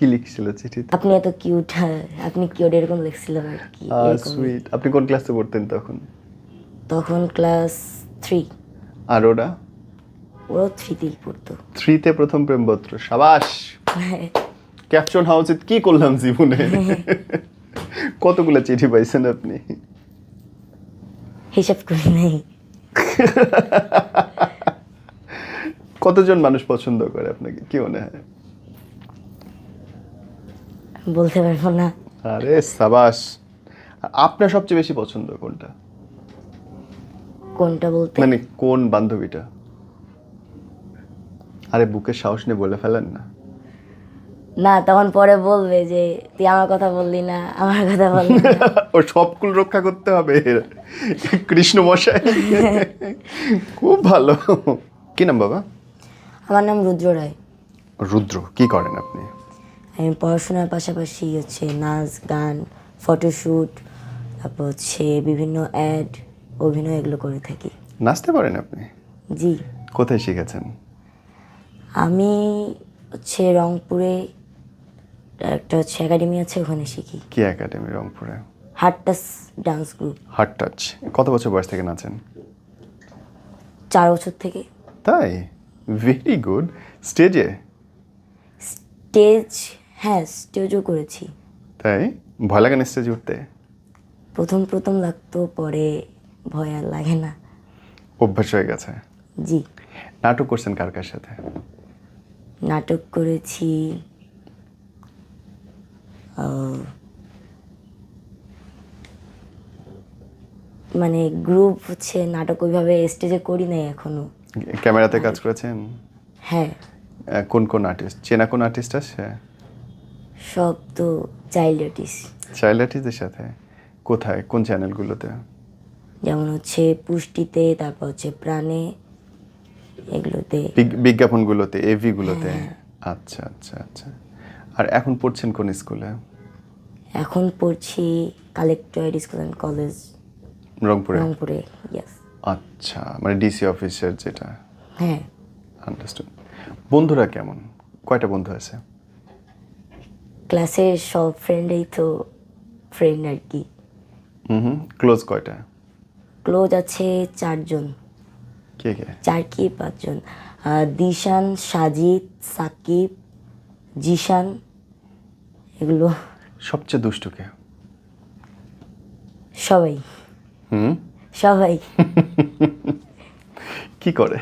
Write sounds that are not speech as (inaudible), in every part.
কি লিখছিল চিঠিতে? আপনি এত কিউট আপনি কিউট এরকম লিখছিল আর কি সুইট আপনি কোন ক্লাসে পড়তেন তখন? তখন ক্লাস থ্রি আর ওরা? ওরাও থ্রিতেই পড়তো। থ্রিতে প্রথম প্রেমপত্র। সাবাস! ক্যাপশন হওয়া উচিত কি করলাম জীবনে? (laughs) কতগুলো চিঠি পাইছেন আপনি? হিসাব করি নাই। (laughs) কতজন মানুষ পছন্দ করে আপনাকে? কি মনে হয়? বলতে পারব না। আরে সাবাস আপনার সবচেয়ে বেশি পছন্দ কোনটা? কোনটা বলতে? মানে কোন বান্ধবীটা? আরে বুকের সাহস নিয়ে বলে ফেলেন না। না তখন পরে বলবে যে তুই আমার কথা বললি না আমার কথা বললি (laughs) ও সবকুল রক্ষা করতে হবে। কৃষ্ণ মশাই। (laughs) খুব ভালো। কি নাম বাবা? আমার নাম রুদ্র রায়। রুদ্র কি করেন আপনি? আমি পড়াশোনার পাশাপাশি হচ্ছে নাচ গান ফটোশ্যুট তারপর হচ্ছে বিভিন্ন অ্যাড অভিনয় এগুলো করে থাকি। নাচতে পারেন আপনি? জি। কোথায় শিখেছেন? আমি হচ্ছে রংপুরে একটা হচ্ছে একাডেমি আছে ওখানে শিখি। কি একাডেমি রংপুরে? Heart touch dance group. Heart touch. কত বছর বয়স থেকে নাচেন? চার বছর থেকে। তাই? ভেরি গুড স্টেজে স্টেজ হ্যাঁ স্টেজও করেছি। তাই? ভয় লাগে না স্টেজে উঠতে? প্রথম প্রথম লাগতো পরে ভয় আর লাগে না। অভ্যাস হয়ে গেছে? জি। নাটক করছেন কার কার সাথে? নাটক করেছি মানে গ্রুপ হচ্ছে নাটক ওইভাবে স্টেজে করি নাই এখনও। ক্যামেরাতে কাজ করেছেন? হ্যাঁ। কোন কোন আর্টিস্ট চেনা কোন আর্টিস্ট আছে? সব তো চাইল্ড আর্টিস্ট চাইল্ড আর্টিস্টদের সাথে? কোথায়? কোন চ্যানেলগুলোতে? যেমন হচ্ছে পুষ্টিতে তারপর হচ্ছে প্রাণে এগুলোতে। বিজ্ঞাপনগুলোতে এভিগুলোতে? আচ্ছা আচ্ছা আচ্ছা। আর এখন পড়ছেন কোন স্কুলে? এখন পড়ছি কালেক্টরেট স্কুল অ্যান্ড কলেজ। রংপুরে? রংপুরে ইয়াস আচ্ছা মানে ডিসি অফিসের যেটা? হ্যাঁ। আন্ডারস্টুড। বন্ধুরা কেমন? কয়টা বন্ধু আছে? ক্লাসের সব ফ্রেন্ডই তো ফ্রেন্ড আর কি। হুম হুম ক্লোজ কয়টা? ক্লোজ আছে চারজন। কে কে? চার কি পাঁচজন দিশান সাজিদ সাকিব জিশান এগুলো। সবচেয়ে দুষ্টু কে? সবাই। হুম? সবাই। (laughs) কি করে?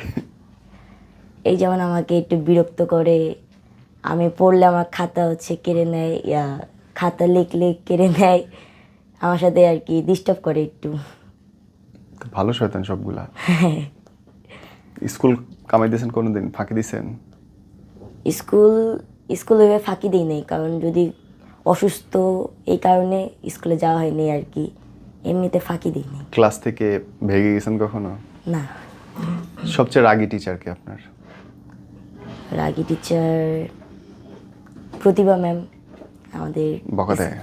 এই যেমন আমাকে একটু বিরক্ত করে আমি পড়লে আমার খাতা হচ্ছে কেড়ে নেয় ইয়া খাতা লিখলে কেড়ে নেয়। আমার সাথে আর কি ডিস্টার্ব করে একটু। ভালো শয়তান সবগুলা। (laughs) স্কুল কামাই দিয়েছেন কোনোদিন? ফাঁকি দিয়েছেন? স্কুল স্কুল ওইভাবে ফাঁকি দিই নাই কারণ যদি অসুস্থ এই কারণে স্কুলে যাওয়া হয়নি আর কি এমনিতে ফাঁকি দিই নাই। ক্লাস থেকে ভেগে গেছেন কখনো? না। সবচেয়ে রাগী টিচার কে আপনার? রাগি টিচার প্রতিভা ম্যাম আমাদের বকা দেয়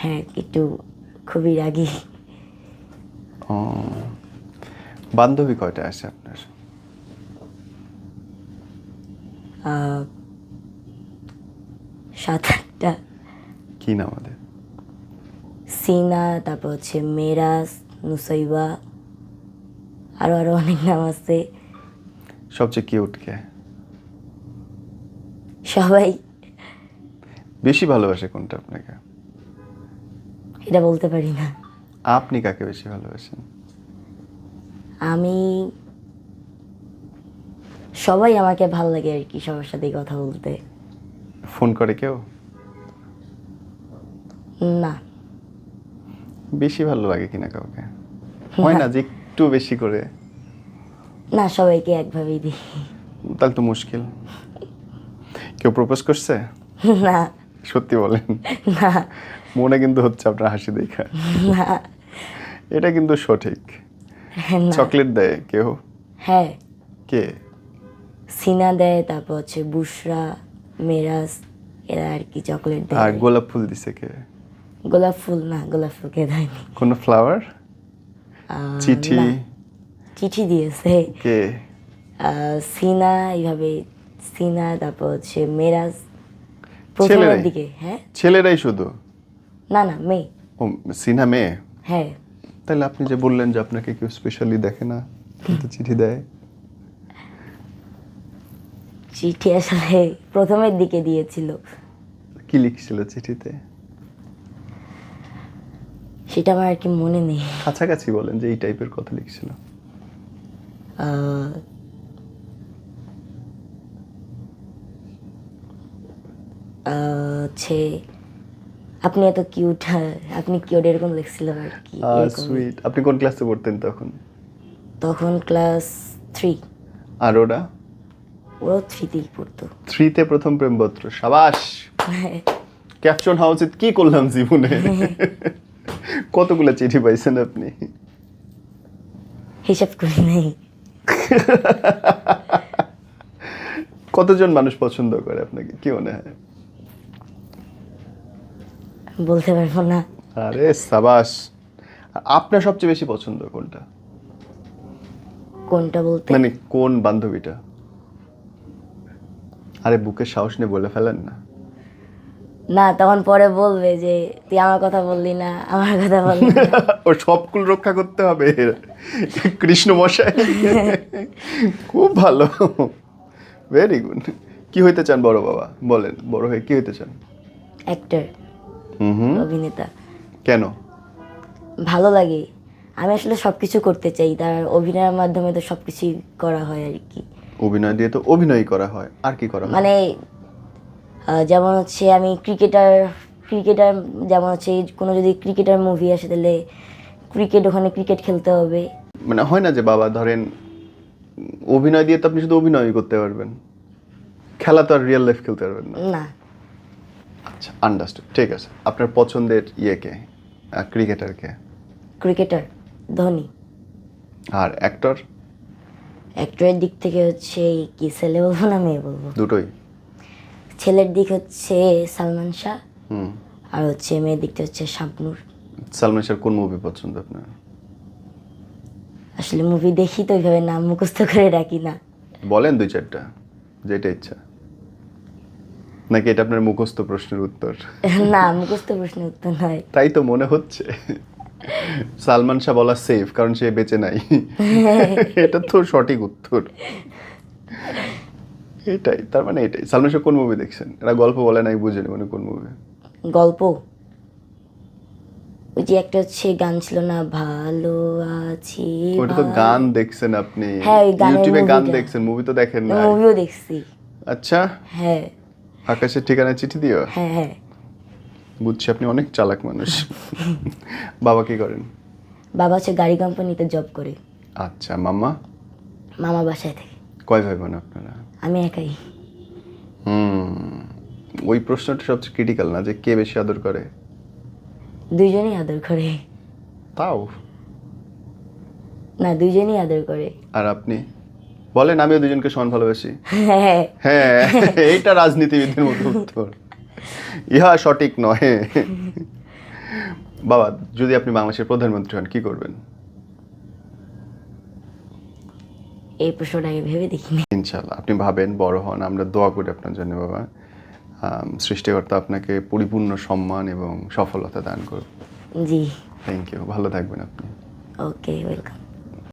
হ্যাঁ একটু খুবই রাগী। ও বান্ধবী কয়টা আছে আপনার? সাত আটটা। কি নাম ওদের? সিনা তারপর হচ্ছে মেরাজ নুসাইবা আরও আরও অনেক নাম আছে। সবচেয়ে কিউট কে? সবাই। বেশি ভালোবাসে কোনটা আপনাকে? এটা বলতে পারি না। আপনি কাকে বেশি ভালোবাসেন? আমি সবাই আমাকে ভালো লাগে আর কি সবার সাথে কথা বলতে। ফোন করে কেউ? না। বেশি ভালো লাগে কিনা কাউকে? হয় না যে একটু বেশি করে? না সবাইকে একভাবেই দিই। তাহলে তো মুশকিল। কেউ প্রপোজ করছে? না। সত্যি বলেন। না। মনে কিন্তু হচ্ছে আপনার হাসি দেখা। না। এটা কিন্তু সঠিক। না। চকলেট দেয় কেউ? হ্যাঁ। কে? সিনা দেয় তারপর হচ্ছে বুসরা মেরাজ এরা আর কি চকলেট দেয়। আর গোলাপ ফুল দিছে কে? গোলাপ ফুল না গোলাপ ফুল কে দেয়নি। কোনো ফ্লাওয়ার চিঠি? চিঠি দিয়েছে। কে? সিনা এইভাবে সিনা তারপর হচ্ছে মেরাজ। প্রথমের দিকে হ্যাঁ? ছেলেরাই শুধু? না না মেয়ে। ও সিনহা মেয়ে? হ্যাঁ। তাহলে আপনি যে বললেন যে আপনাকে কেউ স্পেশালি দেখে না কিন্তু চিঠি দেয়? চিঠি আসলে প্রথমের দিকে দিয়েছিল। কি লিখছিল চিঠিতে? সেটা আমার আর কি মনে নেই। কাছাকাছি বলেন যে এই টাইপের কথা লিখছিল। হচ্ছে আপনি এত কিউট আপনি কিউট এরকম লিখছিল আর কি সুইট আপনি কোন ক্লাসে পড়তেন তখন? তখন ক্লাস থ্রি আর ওরা? ওরাও থ্রিতেই পড়তো। থ্রিতে প্রথম প্রেমপত্র। সাবাস! ক্যাপশন হওয়া উচিত কি করলাম জীবনে? (laughs) কতগুলো চিঠি পাইছেন আপনি? হিসাব করি নাই। (laughs) কতজন মানুষ পছন্দ করে আপনাকে কি মনে হয়? বলতে পারব না। আরে সাবাস আপনার সবচেয়ে বেশি পছন্দ কোনটা? কোনটা বলতে? মানে কোন বান্ধবীটা? আরে বুকের সাহস নিয়ে বলে ফেলেন না। না তখন পরে বলবে যে তুই আমার কথা বললি না আমার কথা বললি (laughs) ও সবকুল রক্ষা করতে হবে। কৃষ্ণ মশাই। খুব ভালো। ভেরি গুড কি হইতে চান বড় বাবা? বলেন বড় হয়ে কি হইতে চান? অ্যাক্টর অভিনেতা। কেন? ভালো লাগে। আমি আসলে সব কিছু করতে চাই। তার অভিনয়ের মাধ্যমে তো সব কিছুই করা হয় আর কি। অভিনয় দিয়ে তো অভিনয় করা হয়। আর কি করা হয়? মানে যেমন হচ্ছে আমি ক্রিকেটার ক্রিকেটার যেমন হচ্ছে কোনো যদি ক্রিকেটার মুভি আসে তাহলে ক্রিকেট ওখানে ক্রিকেট খেলতে হবে। মানে হয় না যে বাবা ধরেন অভিনয় দিয়ে তো আপনি শুধু অভিনয় করতে পারবেন। খেলা তো আর রিয়েল লাইফ খেলতে পারবেন না। না। আচ্ছা আন্ডারস্টুড ঠিক আছে। আপনার পছন্দের ইয়েকে ক্রিকেটারকে ক্রিকেটার ধোনি। আর অ্যাক্টর অ্যাক্টরের দিক থেকে হচ্ছে কি ছেলে বলব না মেয়ে বলব? দুটোই। ছেলের দিক হচ্ছে সালমান শাহ। হুম। আর হচ্ছে মেয়ের দিকটা হচ্ছে শাবনুর। সালমান শাহর কোন মুভি পছন্দ আপনার? আসলে মুভি দেখি তো ওইভাবে নাম মুখস্থ করে রাখি না। বলেন দুই চারটা যেটা ইচ্ছা। নাকি এটা আপনার মুখস্থ প্রশ্নের উত্তর? না মুখস্থ প্রশ্নের উত্তর নয় তাই তো মনে হচ্ছে। সালমান শাহ বলা সেফ কারণ সে বেঁচে নাই। এটা তো সঠিক উত্তর। এটাই তার মানে এটাই। সালমান শাহ কোন মুভি দেখছেন? এটা গল্প বলে নাই বুঝেনি মানে কোন মুভি গল্প? ওই যে একটা হচ্ছে গান ছিল না ভালো আছি ওটা তো গান দেখছেন আপনি। হ্যাঁ, ইউটিউবে গান দেখছেন মুভি তো দেখেন না মুভিও দেখছি। আচ্ছা। হ্যাঁ। আকাশের ঠিকানায় চিঠি দিও? হ্যাঁ হ্যাঁ। বুঝছি আপনি অনেক চালাক মানুষ। বাবা কি করেন? বাবা হচ্ছে গাড়ি কোম্পানিতে জব করে। আচ্ছা মাম্মা? মামা বাসায় থেকে। কয় ভাই বোন আপনারা? আমি একাই। হুম ওই প্রশ্নটা সবচেয়ে ক্রিটিক্যাল না যে কে বেশি আদর করে? দুইজনেই আদর করে। তাও? না দুইজনেই আদর করে। আর আপনি? বলেন আমিও দুজনকে সমান ভালোবাসি। হ্যাঁ। হ্যাঁ এইটা রাজনীতিবিদের মতো উত্তর। ইহা সঠিক নয়। বাবা যদি আপনি বাংলাদেশের প্রধানমন্ত্রী হন কি করবেন? এই প্রশ্নটা আগে ভেবে দেখিনি। ইনশাল্লাহ আপনি ভাবেন বড় হন আমরা দোয়া করি আপনার জন্য বাবা। সৃষ্টিকর্তা আপনাকে পরিপূর্ণ সম্মান এবং সফলতা দান করুন জি। থ্যাংক ইউ ভালো থাকবেন আপনি। Okay welcome